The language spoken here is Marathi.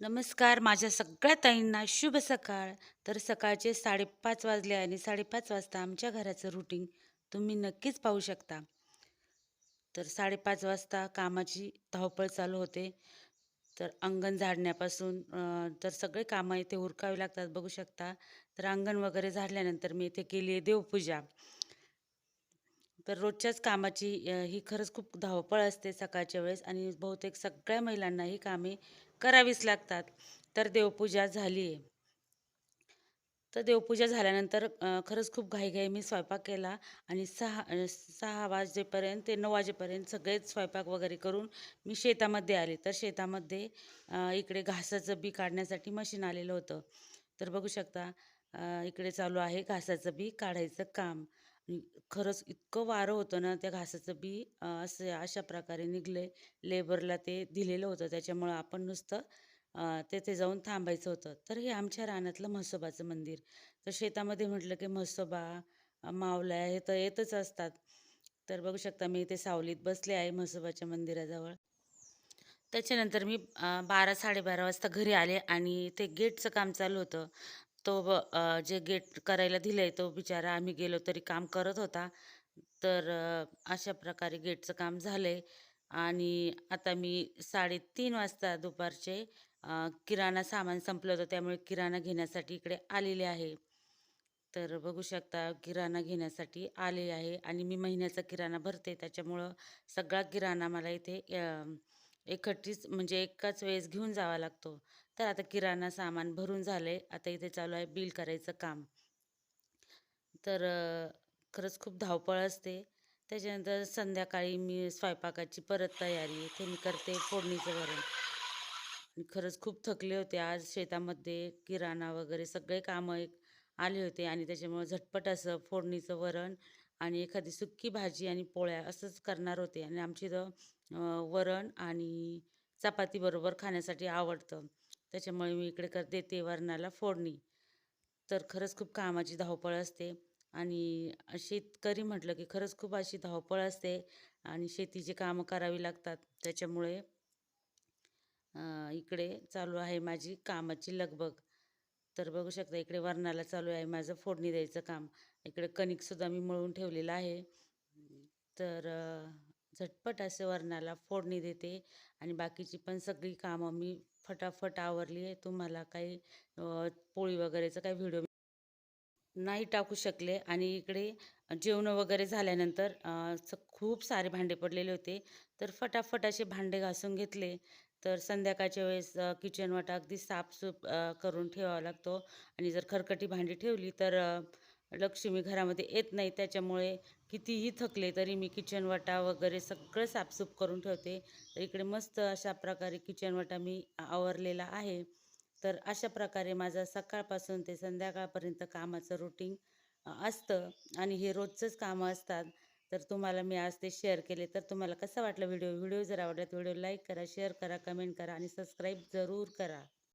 नमस्कार माझ्या सगळ्या ताईंना शुभ सकाळ. तर सकाळचे साडेपाच वाजले आणि साडेपाच वाजता आमच्या घराचं रुटीन तुम्ही नक्कीच पाहू शकता. तर साडेपाच वाजता कामाची धावपळ चालू होते. तर अंगण झाडण्यापासून तर सगळे कामं इथे उरकावे लागतात बघू शकता. तर अंगण वगैरे झाडल्यानंतर मी इथे केली आहे देवपूजा. तर रोजच्याच कामाची ही खरंच खूप धावपळ असते सकाळच्या वेळेस आणि बहुतेक सगळ्या महिलांना ही कामे करावीच लागतात. तर देवपूजा झाली. आहे तर देवपूजा झाल्यानंतर खरंच खूप घाईघाई मी स्वयंपाक केला आणि सहा सहा वाजेपर्यंत ते नऊ वाजेपर्यंत सगळेच स्वयंपाक वगैरे करून मी शेतामध्ये आले. तर शेतामध्ये इकडे घासाचं बी काढण्यासाठी मशीन आलेलं होतं. तर बघू शकता इकडे चालू आहे घासाचं बी काढायचं काम. खरंच इतकं वारं होतं ना त्या घासाचं बी असं अशा प्रकारे निघले. लेबरला ते दिलेलं होतं. त्याच्यामुळं आपण नुसतं तेथे जाऊन थांबायचं होतं. तर हे आमच्या रानातलं म्हसोबाचं मंदिर. तर शेतामध्ये म्हटलं की म्हसोबा मावला मावल्या हे तर येतच असतात. तर बघू शकता मी इथे सावलीत बसले आहे म्हसोबाच्या मंदिराजवळ. त्याच्यानंतर मी बारा साडेबारा वाजता घरी आले आणि ते गेटचं काम चालू होतं. तो ब जे गेट करायला दिलंय तो बिचारा आम्ही गेलो तरी काम करत होता. तर अशा प्रकारे गेटचं काम झालंय. आणि आता मी साडेतीन वाजता दुपारचे किराणा सामान संपलं होतं. त्यामुळे किराणा घेण्यासाठी इकडे आलेले आहे. तर बघू शकता किराणा घेण्यासाठी आले आहे. आणि मी महिन्याचा किराणा भरते. त्याच्यामुळं सगळा किराणा मला इथे अ, म्हणजे एकाच वेळेस घेऊन जावा लागतो. तर आता किराणा सामान भरून झालंय. आता इथे चालू आहे बिल करायचं काम. तर खरंच खूप धावपळ असते. त्याच्यानंतर संध्याकाळी मी स्वयंपाकाची परत तयारी इथे मी करते फोडणीचं वरण. आणि खरंच खूप थकले होते आज शेतामध्ये. किराणा वगैरे सगळे कामं एक आले होते. आणि त्याच्यामुळे झटपट असं फोडणीचं वरण आणि एखादी सुक्की भाजी आणि पोळ्या असंच करणार होते. आणि आमची इथं वरण आणि चपाती बरोबर खाण्यासाठी आवडतं. त्याच्यामुळे मी इकडे करते ते वरणाला फोडणी. तर खरंच खूप कामाची धावपळ असते. आणि शेतकरी म्हटलं की खरंच खूप अशी धावपळ असते आणि शेतीची कामं करावी लागतात. त्याच्यामुळे इकडे चालू आहे माझी कामाची लगबग. तर बघू शकता इकडे वरणाला चालू आहे माझं फोडणी द्यायचं काम. इकडे कणिकसुद्धा मी मळून ठेवलेलं आहे. तर झटपट असे वरणाला फोडणी देते आणि बाकीची पण सगळी कामं मी फटाफट आवरली आहे. तुम्हाला काही पोळी वगैरेचं काही व्हिडिओ नाही टाकू शकले. आणि इकडे जेवण वगैरे झाल्यानंतर खूप सारे भांडे पडलेले होते. तर फटाफट असे भांडे घासून घेतले. तर संध्याकाळच्या वेळेस किचन वाटा अगदी साफसूफ करून ठेवावा लागतो. आणि जर खरकटी भांडी ठेवली तर लक्ष्मी घरामध्ये येत नाही. त्याच्यामुळे कितीही थकले तरी मी किचन वाटा वगैरे सगळं साफसूफ करून ठेवते. तर इकडे मस्त अशा प्रकारे किचन वाटा मी आवरलेला आहे. तर अशा प्रकारे माझा सकाळपासून ते संध्याकाळपर्यंत कामाचं रुटीन असतं. आणि हे रोजचंच कामं असतात. तर तुम्हाला मी आज ते शेअर केले. तर तुम्हाला कसं वाटलं व्हिडिओ व्हिडिओ जर आवडला तर व्हिडिओ लाईक करा शेअर करा कमेंट करा आणि सबस्क्राईब जरूर करा.